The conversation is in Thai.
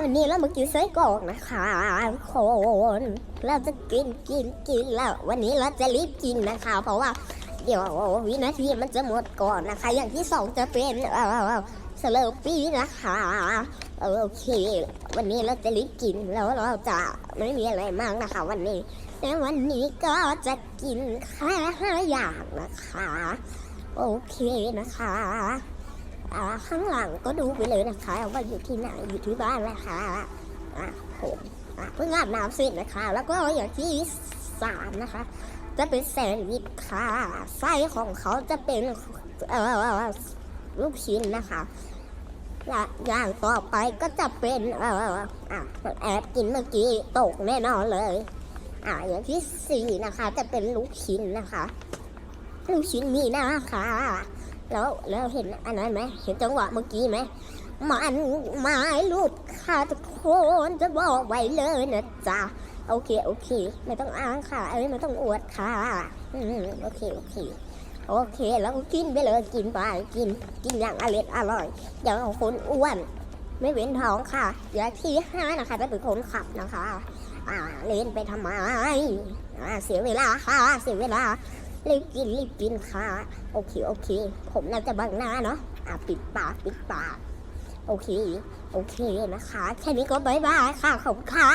วันนี้เรามากินไส้กรอกนะคะคนเราจะกินกินกินแล้ว วันนี้เราจะรีบกินนะคะ เพราะว่าเดี๋ยววินาทีมันจะหมดก่อนนะคะ อย่างที่สองจะเป็นเอ่อสเลอร์ปี้นะคะโอเค วันนี้เราจะรีบกินแล้วเราจะไม่มีอะไรมากนะคะ วันนี้แต่วันนี้ก็จะกินแค่ห้าอย่างนะคะ โอเคนะคะ ข้างหลังก็ดูไปเลยนะคะว่าอยู่ที่ไหนอยู่ที่บ้านนะคะอะผมอะเพิ่งอาบน้ำเสร็จนะคะ แล้วก็อย่างที่สามนะคะ จะเป็นแซนด์วิชค่ะไส้ของเขาจะเป็นเอ่อลูกชิ้นนะคะและอย่างต่อไปก็จะเป็นเอ่ออะแอบกินเมื่อกี้ตกแน่นอนเลยอะอย่างที่สี่นะคะ จะเป็นลูกชิ้นนะคะ ลูกชิ้นมีนะคะ แล้วแล้วเห็นอันนั้นไหมเห็นจังหวะเมื่อกี้ไหมมันไม้ลูกค่ะทุกคนจะบอกไว้เลยนะจ๊ะโอเคโอเค ไม่ต้องอ้างค่ะเอ้ยไม่ต้องอวดค่ะอืมโอเคโอเคโอเค แล้วก็กินไปเลยกินไปกินกินอย่างอร่อยอร่อย อย่างคนอ้วน ไม่เว้นท้องค่ะอย่าที่ห้านะคะจะเป็นคนขับนะคะ อ่าเล่นไปทำไมอ่าเสียเวลาค่ะเสียเวลา รีบกินรีบกินค่ะ โอเคโอเค ผมน่าจะบังหน้าเนาะอะปิดปากปิดปากโอเค โอเคนะคะ แค่นี้ก็บายบายค่ะขอบคุณค่ะ